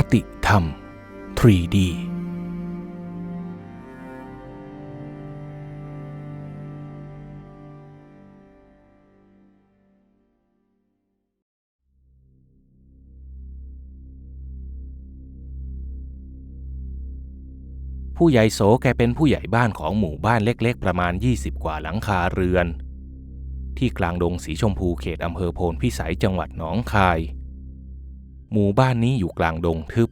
คติธรรม 3D ผู้ใหญ่โสแกเป็นผู้ใหญ่บ้านของหมู่บ้านเล็กๆ ประมาณ 20 กว่าหลังคาเรือน ที่กลางดงสีชมพูเขตอำเภอโพนพิสัยจังหวัดหนองคาย หมู่บ้านนี้อยู่กลางดงทึบ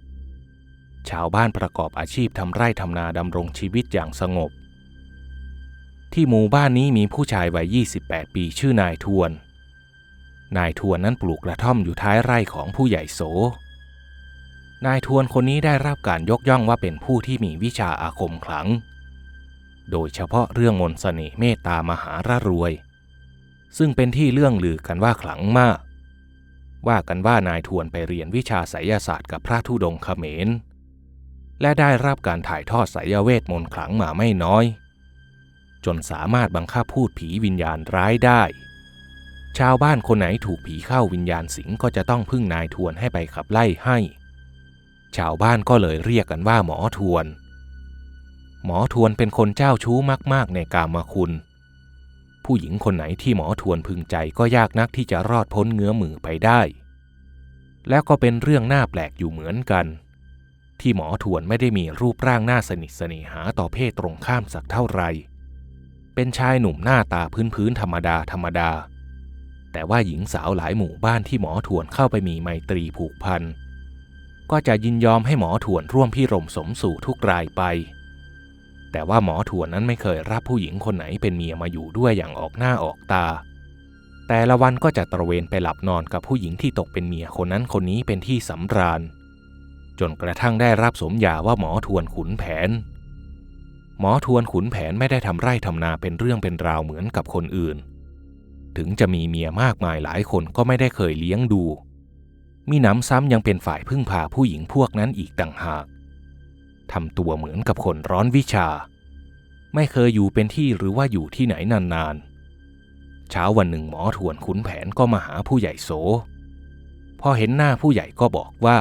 ชาวบ้านประกอบอาชีพทำไร่ทำนาดำรงชีวิตอย่างสงบ ที่หมู่บ้านนี้มีผู้ชายวัย 28 ปีชื่อนายทวน นายทวนนั้นปลูกกระท่อมอยู่ท้ายไร่ของผู้ใหญ่โส นายทวนคนนี้ได้รับการยกย่องว่าเป็นผู้ที่มีวิชาอาคมขลัง โดยเฉพาะเรื่องมนต์เสน่ห์เมตตามหาระรวย ซึ่งเป็นที่เรื่องลือกันว่าขลังมาก ว่ากันว่านายทวนไปเรียนวิชาไสยศาสตร์กับพระธุดงคเขมร และได้รับการถ่ายทอดไสยเวทมนต์ขลังมาไม่น้อย จนสามารถบังคับพูดผีวิญญาณร้ายได้ ชาวบ้านคนไหนถูกผีเข้าวิญญาณสิงก็จะต้องพึ่งนายทวนให้ไปขับไล่ให้ ชาวบ้านก็เลยเรียกกันว่าหมอทวน หมอทวนเป็นคนเจ้าชู้มาก ๆ ในกามคุณ ผู้หญิงคนไหนที่หมอทวนพึงใจก็ยากนักที่จะรอดพ้นเงื้อมือไปได้ แล้วก็เป็นเรื่องน่าแปลกอยู่เหมือนกัน ที่หมอทวนไม่ได้มีรูปร่างหน่าสนิทสนิหาต่อเพศตรงข้ามสักเท่าไหร่เป็นชายหนุ่มหน้าตาพื้นๆธรรมดาธรรมดา แต่ว่าหญิงสาวหลายหมู่บ้านที่หมอทวนเข้าไปมีไมตรีผูกพัน ก็จะยินยอมให้หมอทวนร่วมพิรมสมสู่ทุกรายไป แต่ว่าหมอทวนนั้นไม่เคยรับผู้หญิงคนไหนเป็นเมียมาอยู่ด้วยอย่างออกหน้าออกตา แต่ละวันก็จะตระเวนไปหลับนอนกับผู้หญิงที่ตกเป็นเมียคนนั้นคนนี้เป็นที่สำราญ จนกระทั่งได้รับสมญาว่าหมอทวนขุนแผน หมอทวนขุนแผนไม่ได้ทำไร่ทำนาเป็นเรื่องเป็นราวเหมือนกับคนอื่น ถึงจะมีเมียมากมายหลายคนก็ไม่ได้เคยเลี้ยงดู มีหนำซ้ำยังเป็นฝ่ายพึ่งพาผู้หญิงพวกนั้นอีกต่างหาก ทำตัวเหมือนกับคนร้อนวิชา ไม่เคยอยู่เป็นที่หรือว่าอยู่ที่ไหนนานๆ เช้าวันหนึ่งหมอทวนขุนแผนก็มาหาผู้ใหญ่โส พอเห็นหน้าผู้ใหญ่ก็บอกว่า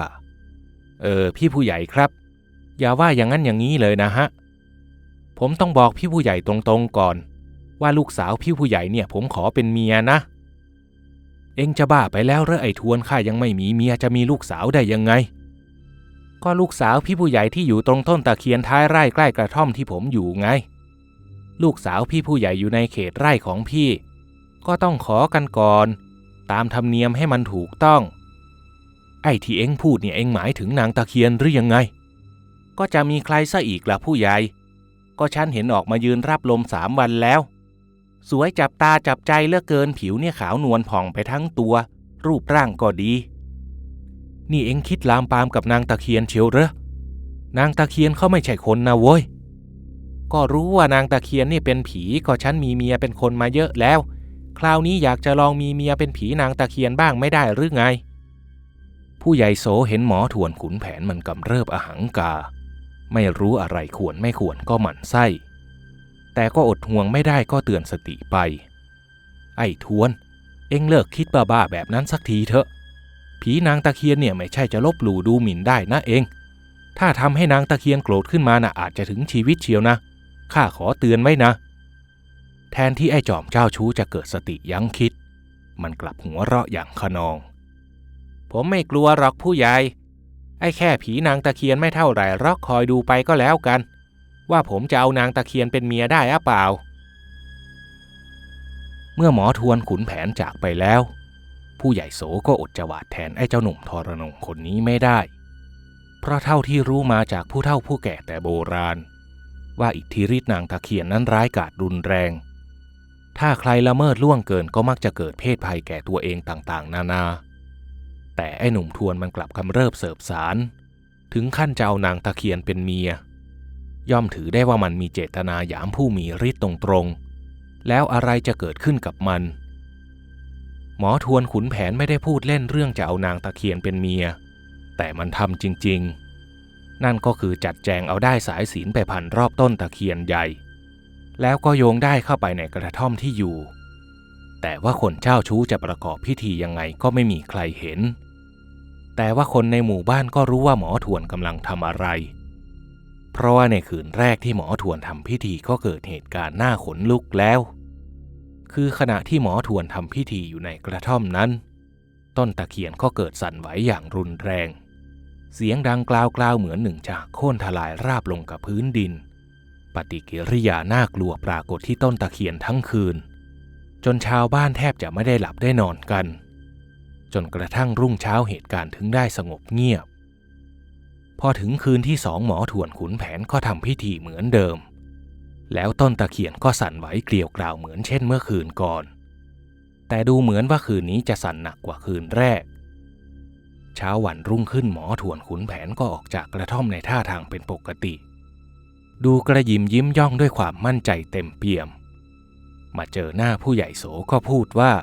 เออพี่ผู้ใหญ่ครับ อย่าว่าอย่างนั้นอย่างนี้เลยนะฮะ ผมต้องบอกพี่ผู้ใหญ่ตรงๆก่อน ว่าลูกสาวพี่ผู้ใหญ่เนี่ยผมขอเป็นเมียนะ เองจะบ้าไปแล้วเหรอไอ้ทวนข้ายังไม่มีเมียจะมีลูกสาวได้ยังไง ก็ลูกสาวพี่ผู้ใหญ่ที่อยู่ตรงต้นตะเคียนท้ายไร่ใกล้กระท่อมที่ผมอยู่ไง ลูกสาวพี่ผู้ใหญ่อยู่ในเขตไร่ของพี่ ก็ต้องขอกันก่อน ตามธรรมเนียมให้มันถูกต้อง ไอ้ที่เอ็งพูดเนี่ยเอ็งหมายถึงนางตะเคียนหรือยังไง ก็จะมีใครซะอีกล่ะผู้ใหญ่ ก็ฉันเห็นออกมายืนรับลมสามวันแล้ว สวยจับตาจับใจเหลือเกินผิวเนี่ยขาวนวลผ่องไปทั้งตัว รูปร่างก็ดี นี่เอ็งคิดลามปามกับนางตะเคียนเชียวเหรอนางตะเคียนเขาไม่ใช่คนนะโว้ย ก็รู้ว่านางตะเคียนนี่เป็นผีก็ฉันมีเมียเป็นคนมาเยอะแล้ว คราวนี้อยากจะลองมีเมียเป็นผีนางตะเคียนบ้างไม่ได้หรือไง ผู้ใหญ่โสเห็นหมอถวนขุนแผนมันกำเริบอหังกา ไม่รู้อะไรควรไม่ควรก็หมั่นไส้ แต่ก็อดห่วงไม่ได้ก็เตือนสติไป ไอ้ทวน เอ็งเลิกคิดบ้าๆแบบนั้นสักทีเถอะ ผีนางตะเคียนเนี่ยไม่ใช่จะลบหลู่ดูหมิ่นได้นะเอง ถ้าทำให้นางตะเคียนโกรธขึ้นมาน่ะอาจจะถึงชีวิตเชียวนะ ข้าขอเตือนไว้นะ แทนที่ไอ้จอมเจ้าชู้จะเกิดสติยั้งคิด มันกลับหัวเราะอย่างขนอง ผมไม่กลัวหรอกผู้ใหญ่ ไอ้แค่ผีนางตะเคียนไม่เท่าไหร่รอกคอยดูไปก็แล้วกัน ว่าผมจะเอานางตะเคียนเป็นเมียได้หรือเปล่า เมื่อหมอทวนขุนแผนจากไปแล้ว ผู้ใหญ่โสก็อดจะหวาดแทนไอ้เจ้าหนุ่มทรนงคนนี้ไม่ได้ เพราะเท่าที่รู้มาจากผู้เฒ่าผู้แก่แต่โบราณ ว่าอิทธิฤทธิ์นางตะเคียนนั้นร้ายกาจรุนแรง ถ้าใครละเมิดล่วงเกินก็มักจะเกิดเพศภัยแก่ตัวเองต่างๆ นานา แต่ไอ้หนุ่มทวนมันกลับคำเริบเสิบสาร ถึงขั้นจะเอานางตะเคียนเป็นเมีย ย่อมถือได้ว่ามันมีเจตนาหยามผู้มีฤทธิ์ตรงๆแล้วอะไรจะเกิดขึ้นกับมัน หมอทวนขุนแผนไม่ได้พูดเล่นเรื่องจะเอานางตะเคียนเป็นเมีย แต่มันทำจริงๆ นั่นก็คือจัดแจงเอาได้สายศีลไปพันรอบต้นตะเคียนใหญ่ แล้วก็โยงได้เข้าไปในกระท่อมที่อยู่ แต่ว่าคนเจ้าชู้จะประกอบพิธียังไงก็ไม่มีใครเห็น แต่ว่าคนในหมู่บ้านก็รู้ว่าหมอทวนกำลังทำอะไร เพราะว่าในคืนแรกที่หมอทวนทำพิธีก็เกิดเหตุการณ์น่าขนลุกแล้ว คือขณะที่หมอทวนทำพิธีอยู่ในกระท่อมนั้น ต้นตะเคียนก็เกิดสั่นไหวอย่างรุนแรง เสียงดังกล่าวๆเหมือนหนึ่งจากโค่นทลายราบลงกับพื้นดิน ปฏิกิริยาน่ากลัวปรากฏที่ต้นตะเคียนทั้งคืน จนชาวบ้านแทบจะไม่ได้หลับได้นอนกัน จนกระทั่งรุ่งเช้าเหตุการณ์ถึงได้สงบเงียบ พอถึงคืนที่สองหมอถวนขุนแผนก็ทำพิธีเหมือนเดิม แล้วต้นตะเคียนก็สั่นไหวเกลียวกราวเหมือนเช่นเมื่อคืนก่อน แต่ดูเหมือนว่าคืนนี้จะสั่นหนักกว่าคืนแรก เช้าวันรุ่งขึ้นหมอถวนขุนแผนก็ออกจากกระท่อมในท่าทางเป็นปกติ ดูกระยิมยิ้มย่องด้วยความมั่นใจเต็มเปี่ยม มาเจอหน้าผู้ใหญ่โสก็พูดว่า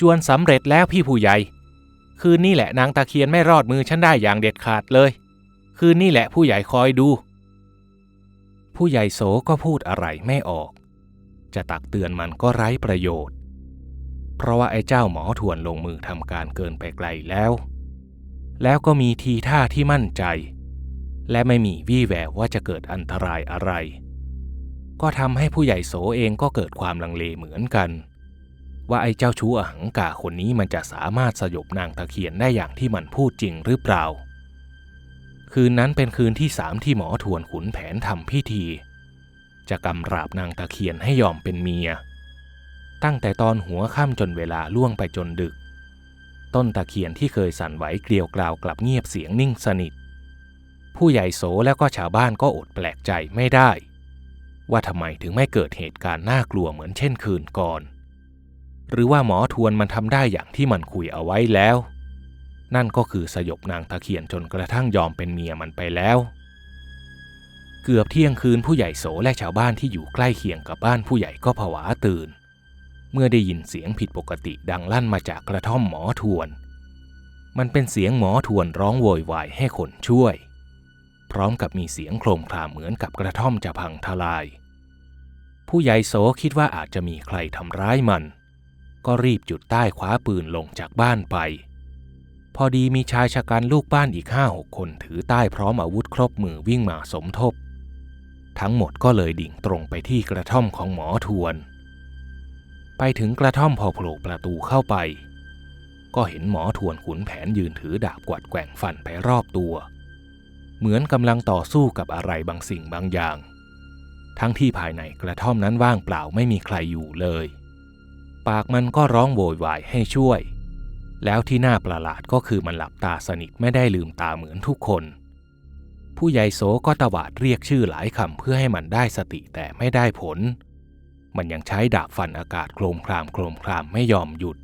จวนสำเร็จแล้วพี่ผู้ใหญ่ คืนนี้แหละนางตะเคียนไม่รอดมือฉันได้อย่างเด็ดขาดเลย คืนนี้แหละผู้ใหญ่คอยดู ผู้ใหญ่โสก็พูดอะไรไม่ออก จะตักเตือนมันก็ไร้ประโยชน์ เพราะว่าไอ้เจ้าหมอทวนลงมือทำการเกินไปไกลแล้ว แล้วก็มีทีท่าที่มั่นใจ และไม่มีวี่แววว่าจะเกิดอันตรายอะไร ก็ทำให้ผู้ใหญ่โสเองก็เกิดความลังเลเหมือนกัน ว่าไอ้เจ้าชู้อหังกาคนนี้มันจะสามารถสยบนางตะเคียนได้อย่างที่มันพูดจริงหรือเปล่า คืนนั้นเป็นคืนที่สามที่หมอทวนขุนแผนทำพิธี จะกำราบนางตะเคียนให้ยอมเป็นเมีย ตั้งแต่ตอนหัวค่ำจนเวลาล่วงไปจนดึก ต้นตะเคียนที่เคยสั่นไหวเกลียวกราวกลับเงียบเสียงนิ่งสนิท ผู้ใหญ่โสแล้วก็ชาวบ้านก็อดแปลกใจไม่ได้ ว่าทำไมถึงไม่เกิดเหตุการณ์น่ากลัวเหมือนเช่นคืนก่อน หรือว่าหมอทวนมันทำได้อย่างที่มันคุยเอาไว้แล้ว นั่นก็คือสยบนางตะเคียนจนกระทั่งยอมเป็นเมียมันไปแล้ว เกือบเที่ยงคืนผู้ใหญ่โสและชาวบ้านที่อยู่ใกล้เคียงกับบ้านผู้ใหญ่ก็ผวาตื่น เมื่อได้ยินเสียงผิดปกติดังลั่นมาจากกระท่อมหมอทวน มันเป็นเสียงหมอทวนร้องโวยวายให้คนช่วย พร้อมกับมีเสียงโครมครามเหมือนกับกระท่อมจะพังทลาย ผู้ใหญ่โสคิดว่าอาจจะมีใครทำร้ายมัน ก็รีบจุดใต้คว้าปืนลงจากบ้านไป พอดีมีชายชะกันลูกบ้านอีกห้าหกคนถือใต้พร้อมอาวุธครบมือวิ่งมาสมทบ ทั้งหมดก็เลยดิ่งตรงไปที่กระท่อมของหมอทวน ไปถึงกระท่อมพอโผล่ประตูเข้าไป ก็เห็นหมอทวนขุนแผนยืนถือดาบกวัดแกว่งฟันไปรอบตัว เหมือนกำลังต่อสู้กับอะไรบางสิ่งบางอย่าง ทั้งที่ภายในกระท่อมนั้นว่างเปล่าไม่มีใครอยู่เลย ปากมันก็ร้องโวยวายให้ช่วย แล้วที่น่าประหลาดก็คือมันหลับตาสนิทไม่ได้ลืมตาเหมือนทุกคน ผู้ใหญ่โสก็ตวาดเรียกชื่อหลายคำเพื่อให้มันได้สติแต่ไม่ได้ผล มันยังใช้ดาบฟันอากาศโครมครามโครมครามไม่ยอมหยุด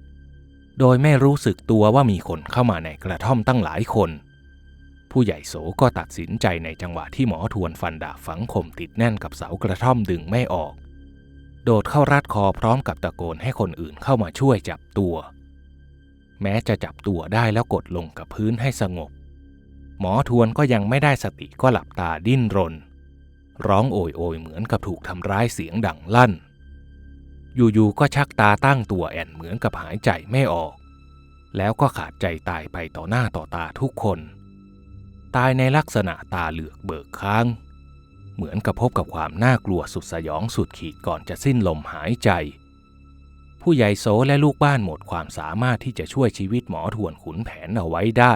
โดยไม่รู้สึกตัวว่ามีคนเข้ามาในกระท่อมตั้งหลายคน ผู้ใหญ่โสก็ตัดสินใจในจังหวะที่หมอทวนฟันดาบฝังคมติดแน่นกับเสากระท่อมดึงไม่ออก โดดเข้ารัดคอพร้อมกับตะโกนให้คนอื่นเข้ามาช่วยจับตัว แม้จะจับตัวได้แล้วกดลงกับพื้นให้สงบ หมอทวนก็ยังไม่ได้สติก็หลับตาดิ้นรน ร้องโอยโอยเหมือนกับถูกทำร้ายเสียงดังลั่น อยู่ๆก็ชักตาตั้งตัวแอนเหมือนกับหายใจไม่ออก แล้วก็ขาดใจตายไปต่อหน้าต่อตาทุกคน ตายในลักษณะตาเหลือกเบิกค้าง เหมือนกับพบกับความน่ากลัวสุดสยองสุดขีดก่อนจะสิ้นลมหายใจ ผู้ใหญ่โสและลูกบ้านหมดความสามารถที่จะช่วยชีวิตหมอทวนขุนแผนเอาไว้ได้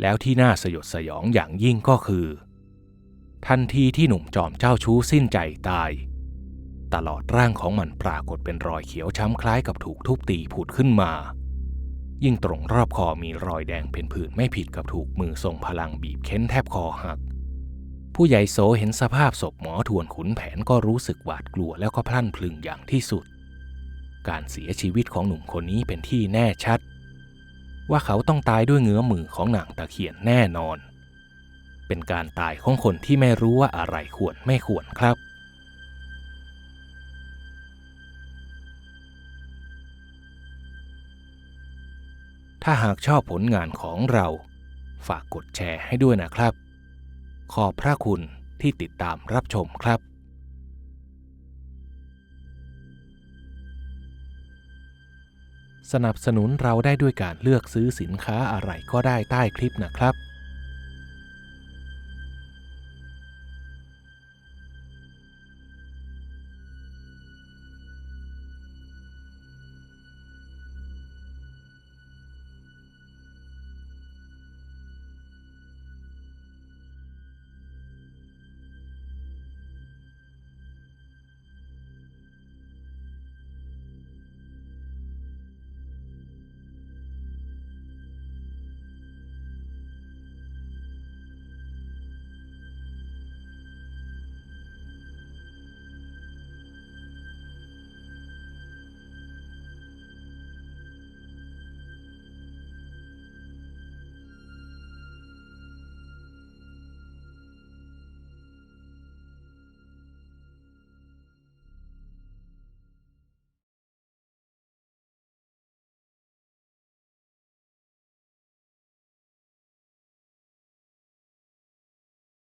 แล้วที่น่าสยดสยองอย่างยิ่งก็คือ ทันทีที่หนุ่มจอมเจ้าชู้สิ้นใจตาย ตลอดร่างของมันปรากฏเป็นรอยเขียวช้ำคล้ายกับถูกทุบตีผุดขึ้นมา ยิ่งตรงรอบคอมีรอยแดงเป็นผื่นไม่ผิดกับถูกมือทรงพลังบีบเค้นแทบคอหักผู้ใหญ่โสเห็นสภาพศพหมอทวนขุนแผนก็รู้สึกหวาดกลัวแล้วก็พลั่นพลึงอย่างที่สุด การเสียชีวิตของหนุ่มคนนี้เป็นที่แน่ชัด ว่าเขาต้องตายด้วยเงื้อมือของนางตะเคียนแน่นอน เป็นการตายของคนที่ไม่รู้ว่าอะไรควรไม่ควรครับ ถ้าหากชอบผลงานของเราฝากกดแชร์ให้ด้วยนะครับ ขอบพระคุณที่ติดตามรับชมครับ สนับสนุนเราได้ด้วยการเลือกซื้อสินค้าอะไรก็ได้ใต้คลิปนะครับ